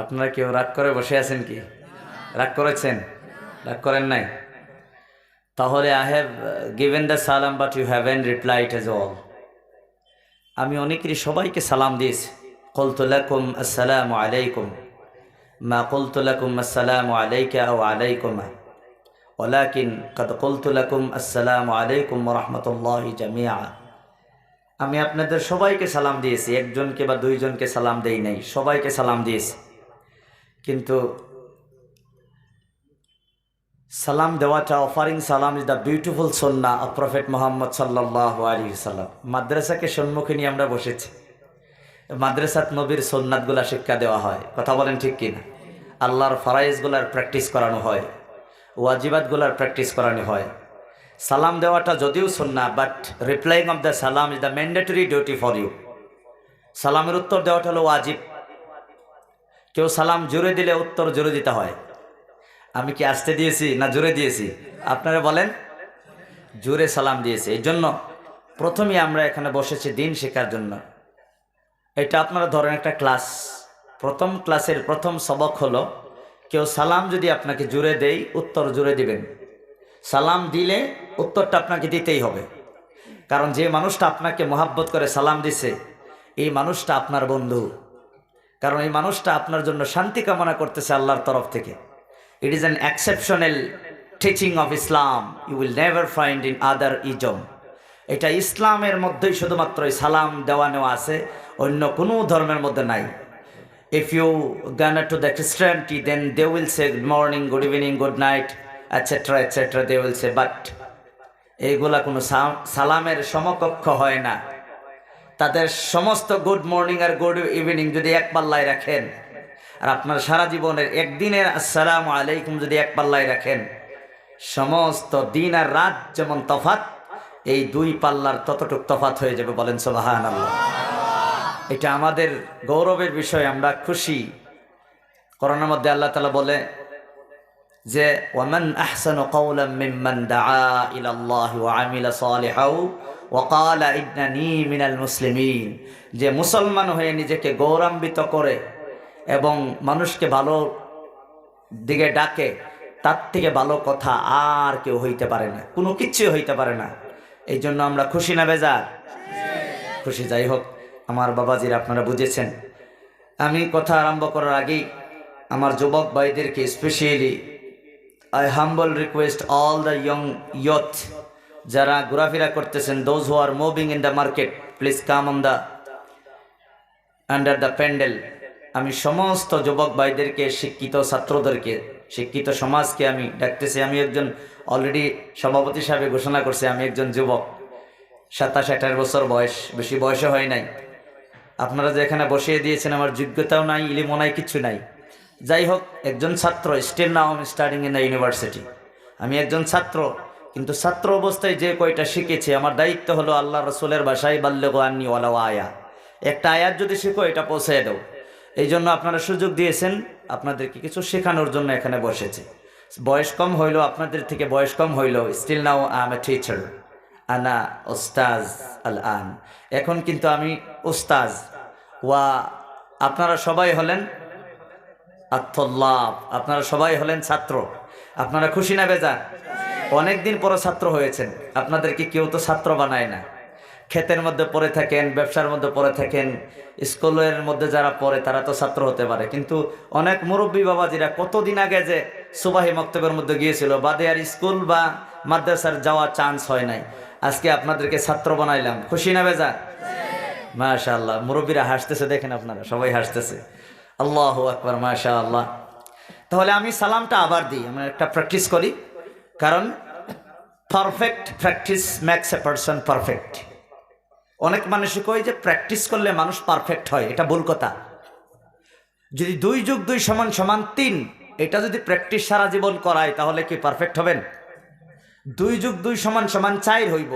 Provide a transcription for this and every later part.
আপনারা কেউ রাগ করে বসে আছেন কি? রাগ করেছেন? রাগ করেন নাই? তাহলে আই হ্যাভ গিভেন দ্য সালাম but you haven't it as all আমি অনেকেরই সবাইকে সালাম দিয়েছি। কলতুলাকুম আসসালামু আলাইকুম মা কলতুলাকুম আসসালামু আলাইকা ও আলাইকুমা ওলাকিন কদ কলতুলাকুম আসসালামু আলাইকুম রহমতুল্লাহি জামিয়া আমি আপনাদের সবাইকে সালাম দিয়েছি। একজনকে বা দুইজনকে সালাম দেই নাই। সবাইকে সালাম দিয়েছি। কিন্তু সালাম দেওয়াটা অফারিং সালাম ইজ দ্য বিউটিফুল সন্না অফ প্রফেট মোহাম্মদ সাল্লাহ আলী সাল্লাম। মাদ্রাসাকে সম্মুখে নিয়ে আমরা বসেছি। মাদ্রাসাত নবীর সন্ন্যাতগুলা শিক্ষা দেওয়া হয়। কথা বলেন ঠিক কিনা? আল্লাহর ফারাইজগুলার প্র্যাকটিস করানো হয়। ওয়াজিবাতগুলার প্র্যাকটিস করানো হয়। সালাম দেওয়াটা যদিও সন্না বাট রিপ্লাইং অফ দ্য সালাম is the mandatory duty for you সালামের উত্তর দেওয়াটা হলো ওয়াজিব। কেউ সালাম জুড়ে দিলে উত্তর জুড়ে দিতে হয়। আমি কি আসতে দিয়েছি না জুড়ে দিয়েছি? আপনারা বলেন। জুড়ে সালাম দিয়েছি। এই জন্য প্রথমেই আমরা এখানে বসেছি দিন শেখার জন্য। এটা আপনারা ধরেন একটা ক্লাস। প্রথম ক্লাসের প্রথম সবক হলো, কেউ সালাম যদি আপনাকে জুড়ে দেই, উত্তর জুড়ে দিবেন। সালাম দিলে উত্তরটা আপনাকে দিতেই হবে। কারণ যে মানুষটা আপনাকে মহাব্বত করে সালাম দিছে, এই মানুষটা আপনার বন্ধু। কারণ এই মানুষটা আপনার জন্য শান্তি কামনা করতেছে আল্লাহর তরফ থেকে। It is an exceptional teaching of Islam you will never find in other ism এটা ইসলামের মধ্যেই শুধুমাত্র সালাম দেওয়া নেওয়া আছে, অন্য কোনো ধর্মের মধ্যে নাই। If you gone to the Christianity then they will say good morning good evening good night etcetera etcetera they will say but এইগুলা কোনো সালামের সমকক্ষ হয় না। তাদের সমস্ত গুড মর্নিং আর গুড ইভিনিং যদি এক পাল্লায় রাখেন, আর আপনার সারা জীবনের একদিনের আসসালামু আলাইকুম যদি এক পাল্লায় রাখেন, সমস্ত দিন আর রাত যেমন তফাত এই দুই পাল্লার ততটুক তফাত হয়ে যাবে বলেন সোবাহান আল্লাহ এটা আমাদের গৌরবের বিষয়, আমরা খুশি। করোনার মধ্যে আল্লাহ তালা বলে যে ওয়ামান আহসানু কওলাম মিম্মান দাআ ইলা আল্লাহ ওয়া আমিলা ওয়া ক্বালা ইন্নানি মিনাল মুসলিমিন, যে মুসলমান হয়ে নিজেকে গৌরবান্বিত করে এবং মানুষকে ভালো দিকে ডাকে, তার থেকে ভালো কথা আর কেউ হইতে পারে না, কোনো কিচ্ছু হইতে পারে না। এই জন্য আমরা খুশি না বেজার? খুশি, যাই হোক, আমার বাবাজির আপনারা বুঝেছেন। আমি কথা আরম্ভ করার আগেই আমার যুবক ভাইদেরকে specially I humble request all the young youth যারা ঘোরাফেরা করতেছেন those who are moving in the market please come on the under the pandal আমি সমস্ত যুবক ভাইদেরকে, শিক্ষিত ছাত্রদেরকে, শিক্ষিত সমাজকে আমি ডাকতেছি। আমি একজন অলরেডি সভাপতি সাহেবে ঘোষণা করছি, আমি একজন যুবক। সাতাশ, আঠাশ বছর বয়স, বেশি বয়সও হয় নাই। আপনারা যে এখানে বসিয়ে দিয়েছেন, আমার যোগ্যতাও নাই, ইলিমও নাই, কিছু নাই। যাই হোক, একজন ছাত্র স্টিল নাও আমি স্টাডিং ইন দ্য ইউনিভার্সিটি আমি একজন ছাত্র কিন্তু ছাত্র অবস্থায় যে কয়টা শিখেছি, আমার দায়িত্ব হলো আল্লাহ রসুলের ভাষায় বাল্যগ আন্নি ওয়ালা আয়া একটা আয়াত যদি শিখো, এটা পৌঁছে দাও। এই জন্য আপনারা সুযোগ দিয়েছেন, আপনাদেরকে কিছু শেখানোর জন্য এখানে বসেছে। বয়স কম হইল, আপনাদের থেকে বয়স কম হইল। Still now I am a teacher আনা ওস্তাজ আল আন এখন কিন্তু আমি ওস্তাজ। ওয়া, আপনারা সবাই হলেন আত্মল্লাভ আপনারা সবাই হলেন ছাত্র। আপনারা খুশি না বেজা অনেকদিন পরে ছাত্র হয়েছেন। আপনাদেরকে কেউ তো ছাত্র বানায় না। ক্ষেতের মধ্যে পড়ে থাকেন, ব্যবসার মধ্যে পড়ে থাকেন, স্কুলের মধ্যে যারা পড়ে তারা তো ছাত্র হতে পারে। কিন্তু অনেক মুরব্বী বাবাজিরা কতদিন আগে যে সুবাহি মক্তবের মধ্যে গিয়েছিল, বাদে আর স্কুল বা মাদ্রাসার যাওয়ার চান্স হয় নাই। আজকে আপনাদেরকে ছাত্র বানাইলাম। খুশি না বেজা? মাশা আল্লাহ মুরব্বীরা হাসতেছে, দেখেন আপনারা, সবাই হাসতেছে। আল্লাহ আকবর মাশা আল্লাহ তাহলে আমি সালামটা আবার দিই, আমরা একটা প্র্যাকটিস করি। কারণ perfect practice makes a person perfect অনেক মানুষই কয় যে প্র্যাকটিস করলে মানুষ পারফেক্ট হয়, এটা ভুল কথা। যদি দুই যুগ দুই সমান সমান তিন, এটা যদি প্র্যাকটিস সারা জীবন করায়, তাহলে কি পারফেক্ট হবেন? দুই যুগ দুই সমান সমান চার হইব।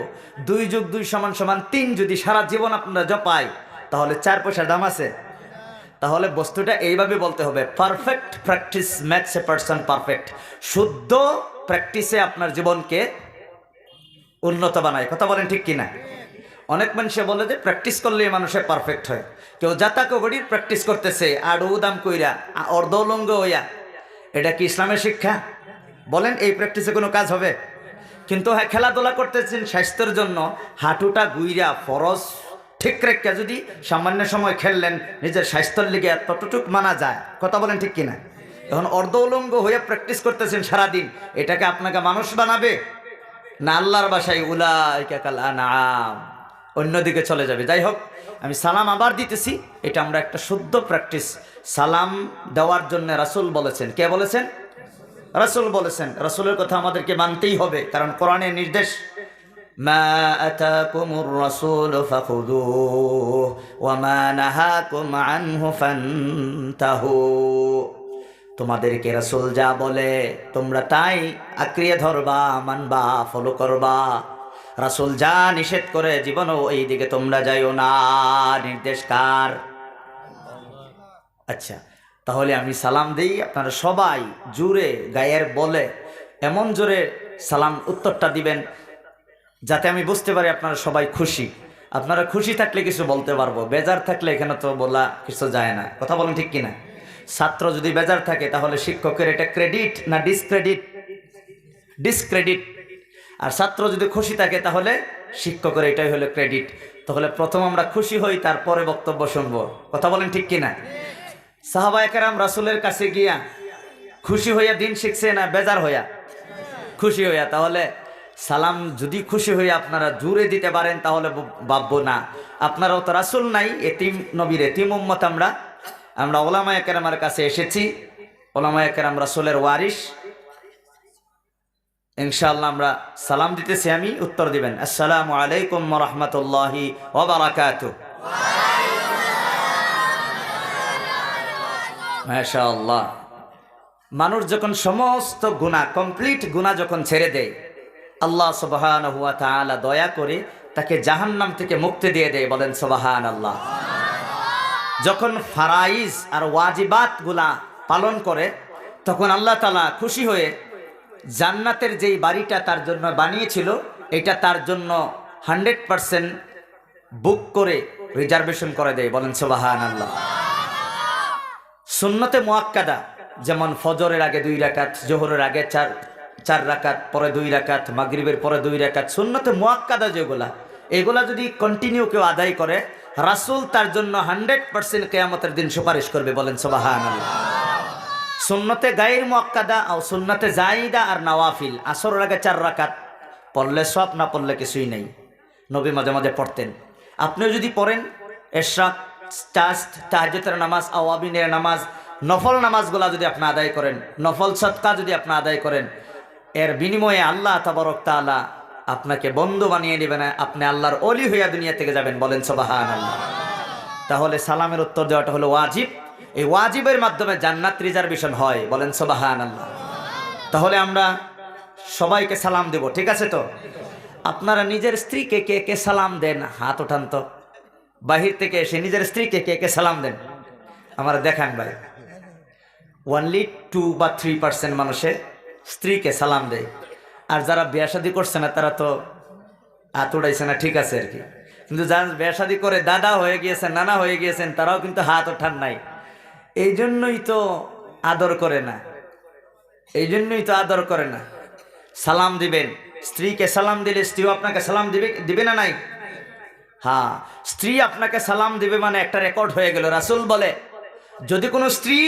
দুই যুগ দুই সমান সমান তিন যদি সারা জীবন আপনারা জপায়, তাহলে চার পয়সা দাম আছে। তাহলে বস্তুটা এইভাবে বলতে হবে perfect practice makes a person perfect শুদ্ধ প্র্যাকটিসে আপনার জীবনকে উন্নত বানায়, কথা বলেন ঠিক কিনা? অনেক মানুষে বলে যে প্র্যাকটিস করলে মানুষের পারফেক্ট হয়। কেউ জাতা কবডির প্র্যাকটিস করতেছে আর উদাম কইরা, আ- অর্ধলঙ্গ হইয়া। এটা কি ইসলামের শিক্ষা? বলেন, এই প্র্যাকটিসে কোনো কাজ হবে? কিন্তু হ্যাঁ খেলাধুলা করতেছেন স্বাস্থ্যের জন্য, হাঁটুটা গুইরা ফরজ, ঠিক রেখে যদি সামান্য সময় খেললেন, নিজের স্বাস্থ্যের লিগে ততটুক মানা যায়। কথা বলেন ঠিক কিনা? এখন অর্ধ উলঙ্গ হয়ে প্র্যাকটিস করতেছেন সারাদিন, এটাকে আপনাকে মানুষ বানাবে? না আল্লাহর বাসায় উলাইকা কাল আনাম অন্যদিকে চলে যাবে। যাই হোক আমি সালাম আবার দিতেছি। এটা আমরা একটা শুদ্ধ প্র্যাকটিস সালাম দেওয়ার জন্য রাসূল বলেছেন। কে বলেছেন? রাসূল বলেছেন। রাসূলের কথা আমাদেরকে মানতেই হবে, কারণ কোরআনের নির্দেশ, মা রাসূল তোমাদেরকে রাসূল যা বলে, তোমরা তাই আঁকড়িয়ে ধরবা, মানবা ফলো করবা। রাসূল যা নিষেধ করে, জীবনও এই দিকে তোমরা যাইও না, নির্দেশ কার? আচ্ছা তাহলে আমি সালাম দিই আপনারা সবাই জুড়ে গায়ের বলে। এমন জোরে সালাম উত্তরটা দিবেন, যাতে আমি বুঝতে পারি আপনারা সবাই খুশি। আপনারা খুশি থাকলে কিছু বলতে পারব, বেজার থাকলে এখানে তো বলা কিছু যায় না। কথা বলেন ঠিক কিনা? ছাত্র যদি বেজার থাকে, তাহলে শিক্ষকের এটা ক্রেডিট না ডিসক্রেডিট? ডিসক্রেডিট। আর ছাত্র যদি খুশি থাকে, তাহলে শিক্ষকের এটাই হলো ক্রেডিট। তাহলে প্রথম আমরা খুশি হই, তারপরে বক্তব্য শুনব। কথা বলেন ঠিক কিনা? সাহাবা একরাম রাসুলের কাছে গিয়া খুশি হইয়া দিন শিখছে না বেজার হইয়া? খুশি হইয়া। তাহলে সালাম যদি খুশি হইয়া আপনারা জুড়ে দিতে পারেন, তাহলে ভাববো না। আপনারাও তো রাসুল নাই, এতিম নবীর এতিম উম্মত আমরা আমরা ওলামা একরামের কাছে এসেছি। ওলামা একরাম রাসুলের ওয়ারিস ইনশাআল্লাহ আমরা সালাম দিতেছি, আমি উত্তর দিবেন। আসসালামু আলাইকুম রহমতুল্লাহি ওবারাকাতু মাশাআল্লাহ। মানুষ যখন সমস্ত গুণা কমপ্লিট গুণা যখন ছেড়ে দেয়, আল্লাহ সুবাহান হুয়া তাআলা দয়া করে তাকে জাহান্নাম থেকে মুক্তি দিয়ে দেয়, বলেন সুবাহান আল্লাহ যখন ফারাইজ আর ওয়াজিবাতগুলা পালন করে, তখন আল্লাহ তালা খুশি হয়ে জান্নাতের যেই বাড়িটা তার জন্য বানিয়েছিল, এটা তার জন্য হান্ড্রেড পারসেন্ট বুক করে রিজার্ভেশন করে দেয়। বলেন সুবাহান আল্লাহ সুন্নতে মোয়াক্কাদা যেমন ফজরের আগে দুই রাকাত, জোহরের আগে চার চার রাকাত, পরে দুই রাকাত, মাগরিবের পরে দুই রাকাত, সুন্নতে মোয়াক্কাদা যেগুলা, এগুলা যদি কন্টিনিউ কেউ আদায় করে রাসূল তার জন্য হান্ড্রেড পার্সেন্ট কেয়ামতের দিন সুপারিশ করবে, বলেন সোবাহান সুন্নতে গায়ের মোয়াক্কাদা ও সুন্নতে জাইদা আর নওয়াফিল আসরের আগে চার রাকাত, পড়লে সব, না পড়লে কিছুই নেই। নবী মাঝে মাঝে পড়তেন। আপনিও যদি পড়েন, এশরাক চাস্ট তাহাজতের নামাজ আওয়াবিনের নামাজ, নফল নামাজগুলা যদি আপনি আদায় করেন, নফল সৎকা যদি আপনি আদায় করেন, এর বিনিময়ে আল্লাহ তাবরক তাআলা আপনাকে বন্ধু বানিয়ে নেবেন আপনি আল্লাহর অলি হইয়া দুনিয়া থেকে যাবেন, বলেন সবাহান তাহলে সালামের উত্তর দেওয়াটা হলো ওয়াজিব। এই ওয়াজিবের মাধ্যমে জান্নাত রিজার্ভেশন হয়, বলেন সবাহান আল্লাহ তাহলে আমরা সবাইকে সালাম দেব, ঠিক আছে তো? আপনারা নিজের স্ত্রীকে কে কে সালাম দেন? হাত ওঠান তো। বাহির থেকে এসে নিজের স্ত্রীকে কে কে সালাম দেন? আমার দেখান ভাই। ওনলি টু বা থ্রি পার্সেন্ট মানুষে স্ত্রীকে সালাম দেয়। আর যারা বিয়া শাদী করছে না, তারা তো হাত উড়াইছে না, ঠিক আছে আর কি। কিন্তু যারা বিয়া শাদী করে, দাদা হয়ে গিয়েছেন নানা হয়ে গিয়েছেন, তারাও কিন্তু হাত ওঠান নাই। এই জন্যই তো আদর করে না। এই জন্যই তো আদর করে না। সালাম দিবেন। স্ত্রীকে সালাম দিলে স্ত্রীও আপনাকে সালাম দিবে দিবে না নাই? হ্যাঁ স্ত্রী আপনাকে সালাম দিবে মানে একটা রেকর্ড হয়ে গেল। রাসুল বলে, যদি কোনো স্ত্রী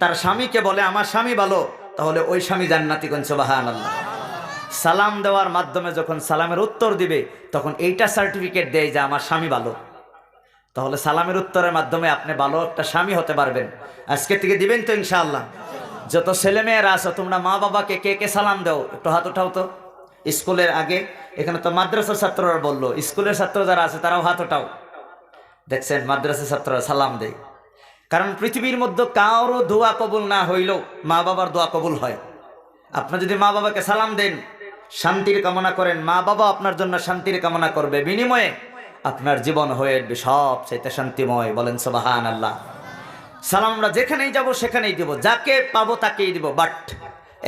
তার স্বামীকে বলে, আমার স্বামী ভালো তাহলে ওই স্বামী জান্নাতি কোন? বাহান আল্লাহ সালাম দেওয়ার মাধ্যমে যখন সালামের উত্তর দিবে, তখন এইটা সার্টিফিকেট দেয় যে আমার স্বামী ভালো। তাহলে সালামের উত্তরের মাধ্যমে আপনি ভালো একটা স্বামী হতে পারবেন। আজকে থেকে দিবেন তো ইনশাআল্লাহ। যত ছেলেমেয়েরা আছো, তোমরা মা বাবাকে কে কে সালাম দাও, একটু হাত উঠাও তো। স্কুলের আগে, এখানে তো মাদ্রাসার ছাত্ররা বলল, স্কুলের ছাত্র যারা আছে, তারাও হাত ওঠাও দেখছেন, মাদ্রাসার ছাত্ররা সালাম দেয়। কারণ পৃথিবীর মধ্যে কারও দোয়া কবুল না হইলেও মা বাবার দোয়া কবুল হয়। আপনি যদি মা বাবাকে সালাম দেন শান্তির কামনা করেন, মা বাবা আপনার জন্য শান্তির কামনা করবে, বিনিময়ে আপনার জীবন হয়ে উঠবে সব চাইতে শান্তিময়। বলেন সবাহান আল্লাহ সালাম, আমরা যেখানেই যাব, সেখানেই দিব। যাকে পাবো তাকেই দিব। বাট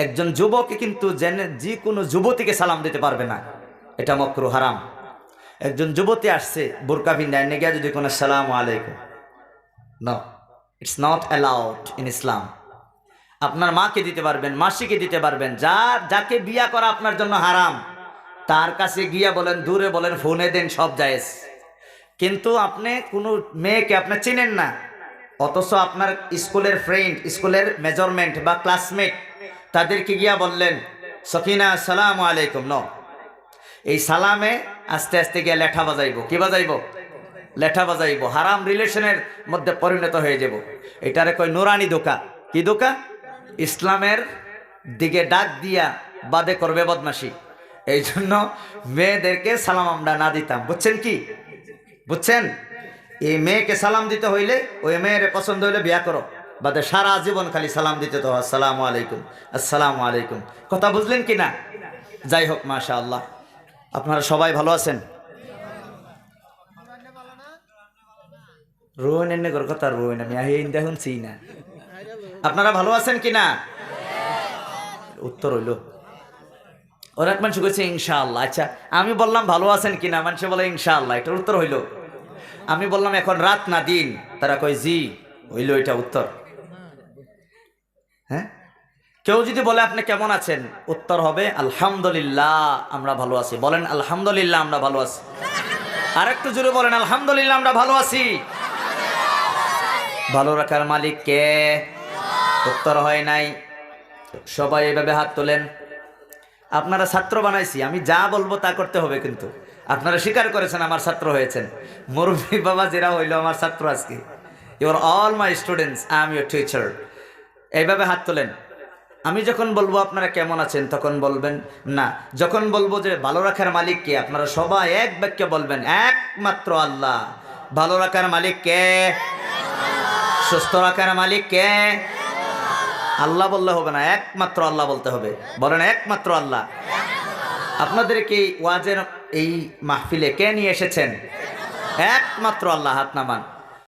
একজন যুবক কিন্তু জেনে যে কোনো যুবতীকে সালাম দিতে পারবে না। এটা মক্রু হারাম। একজন যুবতী আসছে, বোরকা পিন্দায় যদি কোনো সালাম আলাইকুম। No it's not allowed in Islam আপনার মাকে দিতে পারবেন, মাসিকে দিতে পারবেন যার যাকে বিয়া করা আপনার জন্য হারাম, তার কাছে গিয়া বলেন, দূরে বলেন, ফোনে দেন, সব জায়েজ। কিন্তু আপনি কোনো মেয়েকে আপনি চেনেন না, অথচ আপনার স্কুলের ফ্রেন্ড স্কুলের মেজারমেন্ট বা ক্লাসমেট তাদেরকে গিয়া বললেন, সকিনা, সালাম আলাইকুম ন এই সালামে আস্তে আস্তে গিয়ে লেঠা বাজাইব। কি বাজাইব? লেঠা বাজাইব। হারাম রিলেশনের মধ্যে পরিণত হয়ে যাব। এটারে কয় নুরানি দোকা। কি দোকা? ইসলামের দিকে ডাক দিয়া বাদে করবে বদমাসি এই জন্য মেয়েদেরকে সালাম আমরা না দিতাম। বুঝছেন কি? বুঝছেন? এই মেয়েকে সালাম দিতে হইলে, ওই মেয়ের পছন্দ হইলে বিয়া করো। বাদে সারা জীবন খালি সালাম দিতে তো আসসালামু আলাইকুম আসসালামু আলাইকুম। কথা বুঝলেন কি না? যাই হোক মাশা আল্লাহ আপনারা সবাই ভালো আছেন? রোহন এনে কথা, রোহন, আমি আহি দেখুন চিই না আপনারা ভালো আছেন কি না উত্তর হইল। এক মানুষ কইছে, ইনশাআল্লাহ। আচ্ছা আমি বললাম, ভালো আছেন কিনা? মানুষ বলে, ইনশাআল্লাহ। এটার উত্তর হইল। আমি বললাম, এখন রাত না দিন? তারা কয়, জি। হইল এটা উত্তর। হ্যাঁ? কেউ যদি বলে, আপনি কেমন আছেন? উত্তর হবে, আলহামদুলিল্লাহ, আমরা ভালো আছি। বলেন, আলহামদুলিল্লাহ, আমরা ভালো আছি। আর একটু জোরে বলেন, আলহামদুলিল্লাহ, আমরা ভালো আছি। ভালো রাখার মালিক কে? উত্তর হয় নাই। সবাই এভাবে হাত তোলেন। আপনারা ছাত্র বানাইছি, আমি যা বলব তা করতে হবে কিন্তু। আপনারা স্বীকার করেছেন আমার ছাত্র হয়েছেন। মুরব্বী বাবা যেরা হইল আমার ছাত্র আজকে। Your all my students I am your teacher এইভাবে হাত তোলেন। আমি যখন বলব আপনারা কেমন আছেন, তখন বলবেন, না। যখন বলব যে, ভালো রাখার মালিক কে? আপনারা সবাই এক বাক্যে বলবেন, একমাত্র আল্লাহ। ভালো রাখার মালিক কে? সুস্থ রাখার মালিক কে? আল্লাহ বললে হবে না, একমাত্র আল্লাহ বলতে হবে। বলেন, একমাত্র আল্লাহ। আপনাদেরকে ওয়াজের এই মাহফিলে কে নিয়ে এসেছেন? একমাত্র আল্লাহ, হাত নামান।